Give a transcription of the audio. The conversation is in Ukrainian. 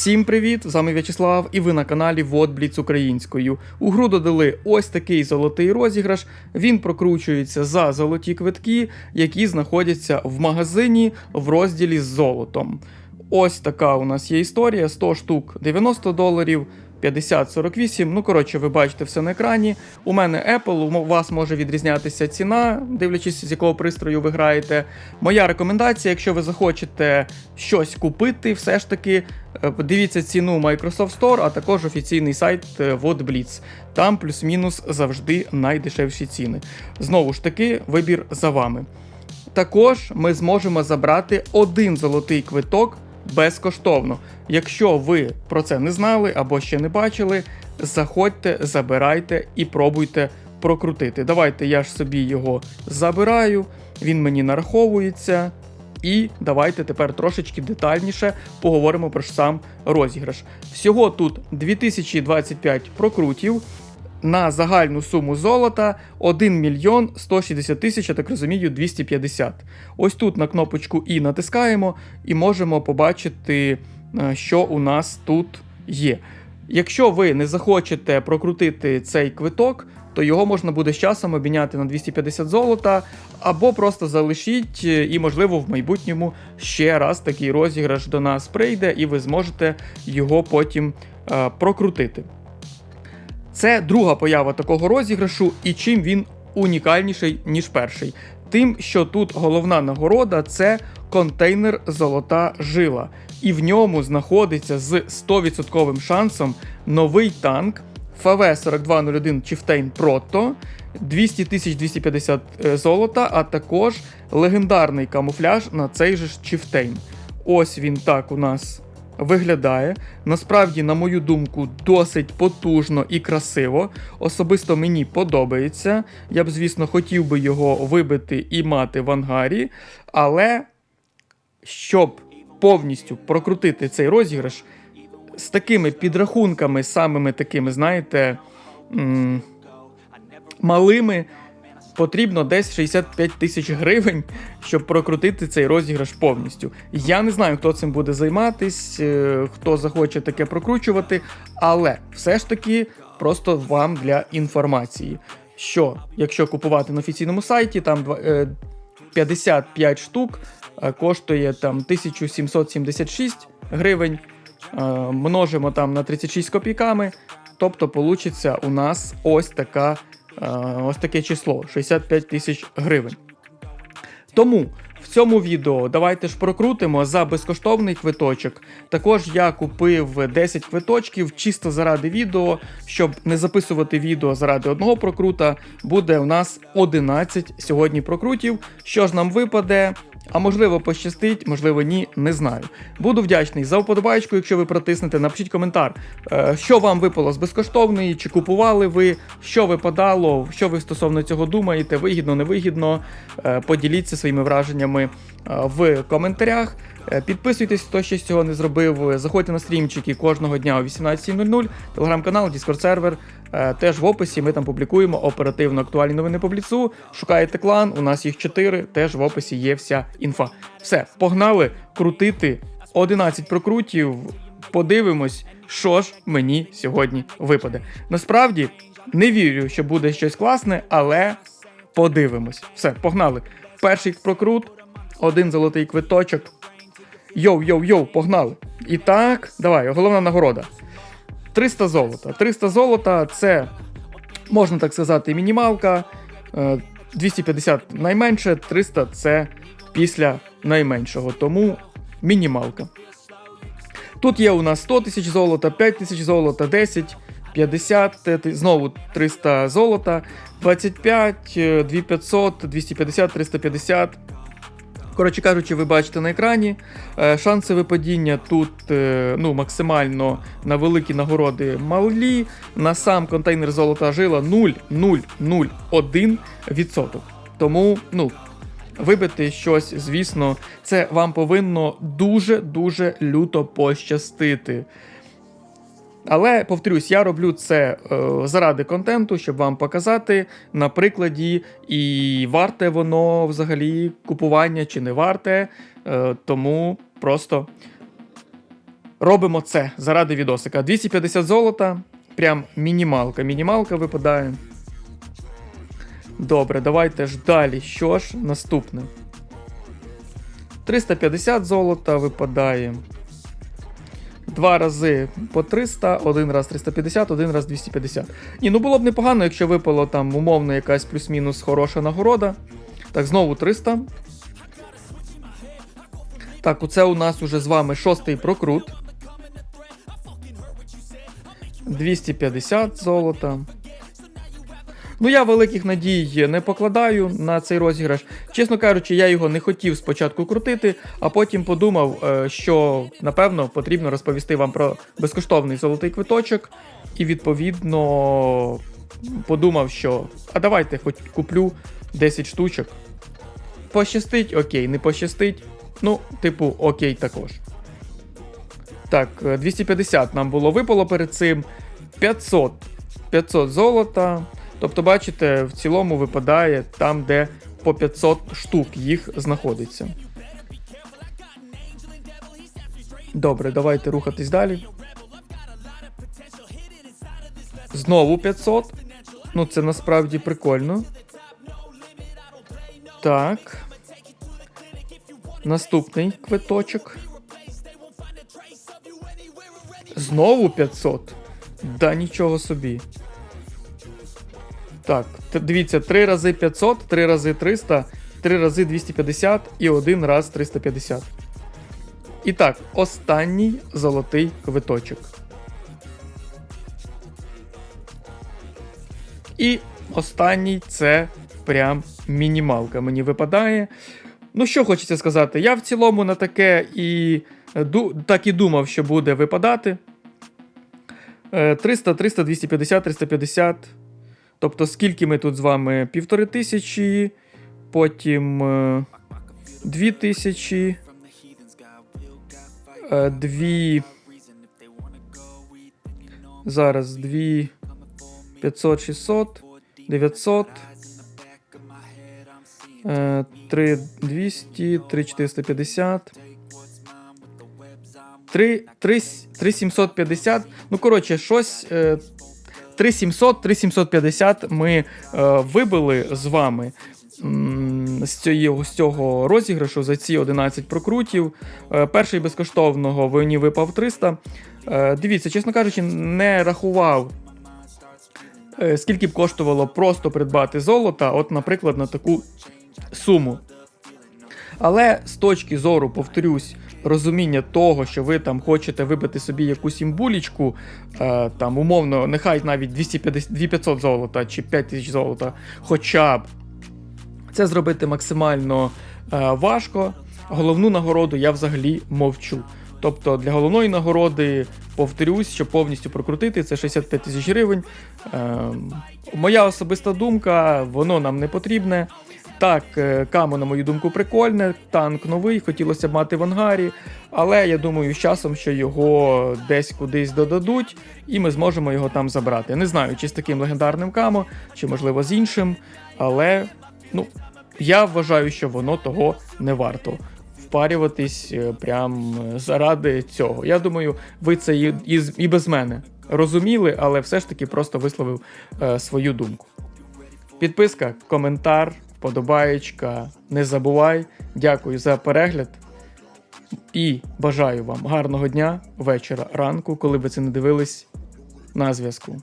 Всім привіт! З вами В'ячеслав, і ви на каналі Водбліц українською. У гру додали ось такий золотий розіграш. Він прокручується за золоті квитки, які знаходяться в магазині в розділі з золотом. Ось така у нас є історія: 100 штук 90 доларів. 50-48, ну коротше, ви бачите все на екрані. У мене Apple, у вас може відрізнятися ціна, дивлячись, з якого пристрою ви граєте. Моя рекомендація, якщо ви захочете щось купити, все ж таки е, дивіться ціну Microsoft Store, а також офіційний сайт е, WhatBlitz. Там плюс-мінус завжди найдешевші ціни. Знову ж таки, вибір за вами. Також ми зможемо забрати один золотий квиток безкоштовно. Якщо ви про це не знали або ще не бачили, заходьте, забирайте і пробуйте прокрутити. Давайте я ж собі його забираю, він мені нараховується. І давайте тепер трошечки детальніше поговоримо про сам розіграш. Всього тут 2025 прокрутів на загальну суму золота 1 мільйон 160 тисяч, я так розумію, 250. Ось тут на кнопочку І натискаємо і можемо побачити, е, що у нас тут є. Якщо ви не захочете прокрутити цей квиток, то його можна буде з часом обміняти на 250 золота, або просто залишіть, е, і, можливо, в майбутньому ще раз такий розіграш до нас прийде, і ви зможете його потім е, прокрутити. Це друга поява такого розіграшу, і чим він унікальніший, ніж перший. Тим, що тут головна нагорода це контейнер Золота жила, і в ньому знаходиться з 100% шансом новий танк ФВ-4201 Chieftain Proto, 200 250 е, золота, а також легендарний камуфляж на цей же Chieftain. Ось він так у нас виглядає. Насправді, на мою думку, досить потужно і красиво. Особисто мені подобається. Я б, звісно, хотів би його вибити і мати в ангарі, але щоб повністю прокрутити цей розіграш з такими підрахунками, самими такими, знаєте, малими потрібно десь 65 тисяч гривень, щоб прокрутити цей розіграш повністю. Я не знаю, хто цим буде займатись, е, хто захоче таке прокручувати, але все ж таки просто вам для інформації. Що, якщо купувати на офіційному сайті, там два- е, 55 штук е, коштує там 1776 гривень, множимо там на 36 копійками, тобто получиться у нас ось така ось таке число 65 тисяч гривень. Тому в цьому відео давайте ж прокрутимо за безкоштовний квиточок. Також я купив 10 квиточків чисто заради відео, щоб не записувати відео заради одного прокрута. Буде у нас 11 сьогодні прокрутів. Що ж нам випаде? А можливо, пощастить, можливо, ні, не знаю. Буду вдячний за вподобайку, якщо ви протиснете. Напишіть коментар, е, що вам випало з безкоштовної, чи купували ви, що випадало, що ви стосовно цього думаєте, вигідно, невигідно. Е, Поділіться своїми враженнями е, в коментарях. Підписуйтесь, хто ще з цього не зробив. Заходьте на стрімчики кожного дня о 18.00, телеграм-канал, Discord сервер. Е, Теж в описі ми там публікуємо оперативно актуальні новини по бліцу. Шукаєте клан, у нас їх 4, теж в описі є вся інфа. Все, погнали крутити 11 прокрутів. Подивимось, що ж мені сьогодні випаде. Насправді не вірю, що буде щось класне, але подивимось. Все, погнали. Перший прокрут, один золотий квиточок. Йоу-йоу-йоу, погнали. І так, давай, головна нагорода. 300 золота. 300 золота це, можна так сказати, мінімалка. Е, 250 найменше, 300 це після найменшого. Тому мінімалка. Тут є у нас 100 тисяч золота, 5 тисяч золота, 10, 50, е, знову 300 золота, 25, е, 2500, 250, 350. Коротше кажучи, ви бачите на екрані. Е, Шанси випадіння тут е, ну, максимально на великі нагороди малі. На сам контейнер золота жила 0,001%. Тому, ну, вибити щось, звісно, це вам повинно дуже-дуже люто пощастити. Але повторюсь, я роблю це е, заради контенту, щоб вам показати на прикладі, і варте воно взагалі купування чи не варте. Е, тому просто робимо це заради відосика. 250 золота, прям мінімалка. Мінімалка випадає. Добре, давайте ж далі. Що ж, наступне. 350 золота випадає. Два рази по 300, один раз 350, один раз 250. Ні, ну було б непогано, якщо випала там умовно якась плюс-мінус хороша нагорода. Так, знову 300. Так, оце у нас уже з вами шостий прокрут. 250 золота. Ну, я великих надій не покладаю на цей розіграш. Чесно кажучи, я його не хотів спочатку крутити, а потім подумав, е, що напевно потрібно розповісти вам про безкоштовний золотий квиточок. І відповідно подумав, що а давайте хоч куплю 10 штучок. Пощастить, окей, не пощастить. Ну, типу, окей, також. Так, е, 250 нам було випало перед цим. 500. 500 золота. Тобто, бачите, в цілому випадає там, де по 500 штук їх знаходиться. Добре, давайте рухатись далі. Знову 500. Ну, це насправді прикольно. Так. Наступний квиточок. Знову 500. Да нічого собі. Так, дивіться, 3 рази 500, 3 рази 300, 3 рази 250 і один раз 350. І так, останній золотий квиточок. І останній це прям мінімалка. Мені випадає. Ну, що хочеться сказати, я в цілому на таке і е, так і думав, що буде випадати. Е, 300, 300, 250, 350. Тобто, скільки ми тут з вами? Півтори тисячі, потім е, дві тисячі, е, дві. Зараз дві. 500, 600, 900. Е, 3 200, 3 450. 3, 3, 3 750. Ну, коротше, щось. Е, 3700, 3750 ми е, вибили з вами з цього, з цього розіграшу за ці 11 прокрутів. Е, перший безкоштовного мені випав 300. Е, дивіться, чесно кажучи, не рахував. Скільки б коштувало просто придбати золота, от, наприклад, на таку суму. Але з точки зору, повторюсь, розуміння того, що ви там хочете вибити собі якусь імбулічку, е, там умовно, нехай навіть 250, 2500 золота чи 5000 золота, хоча б це зробити максимально е, важко. Головну нагороду я взагалі мовчу. Тобто для головної нагороди, повторюсь, щоб повністю прокрутити, це 65 тисяч гривень. Ем, моя особиста думка, воно нам не потрібне. Так, е, камо, на мою думку, прикольне, танк новий, хотілося б мати в ангарі, але я думаю, з часом, що його десь кудись додадуть, і ми зможемо його там забрати. Не знаю, чи з таким легендарним камо, чи можливо з іншим, але ну, я вважаю, що воно того не варто. Впарюватись е, прям е, заради цього. Я думаю, ви це і, і, і без мене розуміли, але все ж таки просто висловив е, свою думку. Підписка, коментар, вподобаєчка. Не забувай. Дякую за перегляд. І бажаю вам гарного дня, вечора, ранку, коли ви це не дивились. На зв'язку.